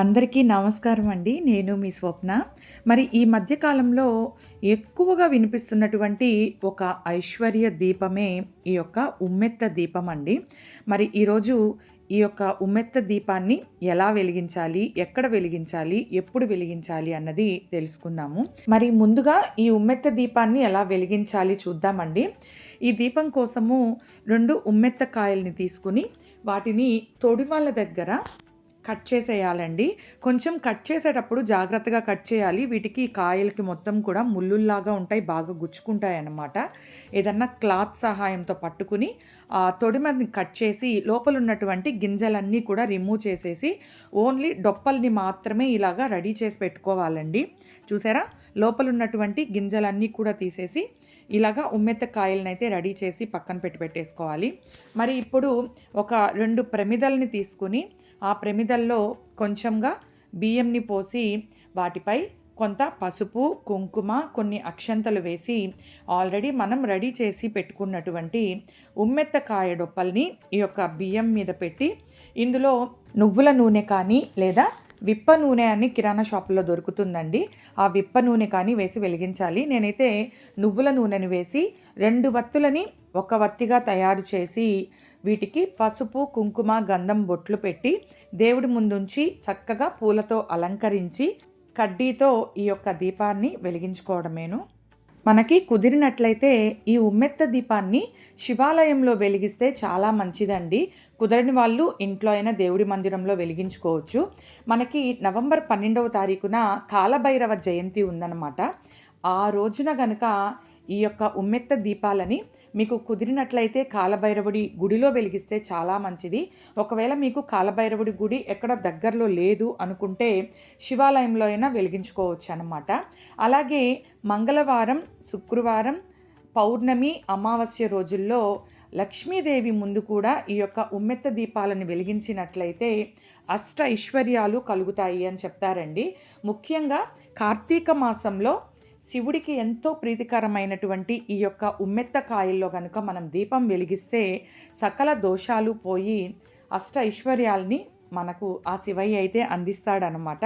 అందరికీ నమస్కారం అండి. నేను మీ స్వప్న. మరి ఈ మధ్యకాలంలో ఎక్కువగా వినిపిస్తున్నటువంటి ఒక ఐశ్వర్య దీపమే ఈ యొక్క ఉమ్మెత్త దీపం అండి. మరి ఈరోజు ఈ యొక్క ఉమ్మెత్త దీపాన్ని ఎలా వెలిగించాలి ఎక్కడ వెలిగించాలి ఎప్పుడు వెలిగించాలి అన్నది తెలుసుకుందాము. మరి ముందుగా ఈ ఉమ్మెత్త దీపాన్ని ఎలా వెలిగించాలి చూద్దామండి. ఈ దీపం కోసము రెండు ఉమ్మెత్త కాయల్ని తీసుకుని వాటిని తొడిమాల దగ్గర కట్ చేసేయాలండి. కొంచెం కట్ చేసేటప్పుడు జాగ్రత్తగా కట్ చేయాలి. వీటికి కాయలకి మొత్తం కూడా ముళ్ళుల్లాగా ఉంటాయి బాగా గుచ్చుకుంటాయి అన్నమాట ఏదన్నా క్లాత్ సహాయంతో పట్టుకుని తొడిమని కట్ చేసి లోపల ఉన్నటువంటి గింజలన్నీ కూడా రిమూవ్ చేసేసి ఓన్లీ డొప్పల్ని మాత్రమే ఇలాగా రెడీ చేసి పెట్టుకోవాలండి. చూసారా? లోపలున్నటువంటి గింజలన్నీ కూడా తీసేసి ఇలాగా ఉమ్మెత్త రెడీ చేసి పక్కన పెట్టి పెట్టేసుకోవాలి. మరి ఇప్పుడు ఒక రెండు ప్రమిదల్ని తీసుకుని ఆ ప్రమిదల్లో కొంచెంగా బియ్యంని పోసి వాటిపై కొంత పసుపు కుంకుమ కొన్ని అక్షంతలు వేసి ఆల్రెడీ మనం రెడీ చేసి పెట్టుకున్నటువంటి ఉమ్మెత్తకాయ డొప్పల్ని ఈ యొక్క బియ్యం మీద పెట్టి ఇందులో నువ్వుల నూనె కానీ లేదా విప్ప నూనె అని కిరాణా షాపులో దొరుకుతుందండి. ఆ విప్ప నూనె కానీ వేసి వెలిగించాలి. నేనైతే నువ్వుల నూనెని వేసి రెండు వత్తులని ఒక వత్తిగా తయారు చేసి వీటికి పసుపు కుంకుమ గంధం బొట్లు పెట్టి దేవుడి ముందుంచి చక్కగా పూలతో అలంకరించి కడ్డీతో ఈ యొక్క దీపాన్ని వెలిగించుకోవడమేను. మనకి కుదిరినట్లయితే ఈ ఉమ్మెత్త దీపాన్ని శివాలయంలో వెలిగిస్తే చాలా మంచిదండి. కుదరని వాళ్ళు ఇంట్లో అయినా దేవుడి మందిరంలో వెలిగించుకోవచ్చు. మనకి నవంబర్ పన్నెండవ తారీఖున కాలభైరవ జయంతి ఉందన్నమాట. ఆ రోజున గనక ఈ యొక్క ఉమ్మెత్త దీపాలని మీకు కుదిరినట్లయితే కాలభైరవుడి గుడిలో వెలిగిస్తే చాలా మంచిది. ఒకవేళ మీకు కాలభైరవుడి గుడి ఎక్కడ దగ్గరలో లేదు అనుకుంటే శివాలయంలో అయినా వెలిగించుకోవచ్చు అనమాట అలాగే మంగళవారం శుక్రవారం పౌర్ణమి అమావాస్య రోజుల్లో లక్ష్మీదేవి ముందు కూడా ఈ యొక్క ఉమ్మెత్త దీపాలను వెలిగించినట్లయితే అష్ట ఐశ్వర్యాలు కలుగుతాయి అని చెప్తారండి. ముఖ్యంగా కార్తీక మాసంలో శివుడికి ఎంతో ప్రీతికరమైనటువంటి ఈ యొక్క ఉమ్మెత్త కాయల్లో కనుక మనం దీపం వెలిగిస్తే సకల దోషాలు పోయి అష్ట ఐశ్వర్యాల్ని మనకు ఆ శివయ్య అయితే అందిస్తాడనమాట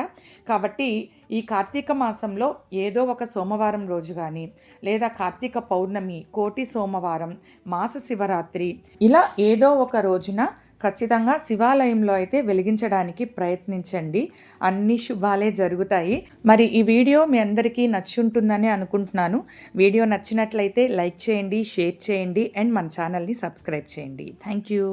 కాబట్టి ఈ కార్తీక మాసంలో ఏదో ఒక సోమవారం రోజు కానీ లేదా కార్తీక పౌర్ణమి కోటి సోమవారం మాస శివరాత్రి ఇలా ఏదో ఒక రోజున ఖచ్చితంగా శివాలయంలో అయితే వెలిగించడానికి ప్రయత్నించండి. అన్ని శుభాలే జరుగుతాయి. మరి ఈ వీడియో మీ అందరికీ నచ్చుంటుందని అనుకుంటున్నాను. వీడియో నచ్చినట్లయితే లైక్ చేయండి షేర్ చేయండి అండ్ మన ఛానల్ని సబ్స్క్రైబ్ చేయండి. Thank you.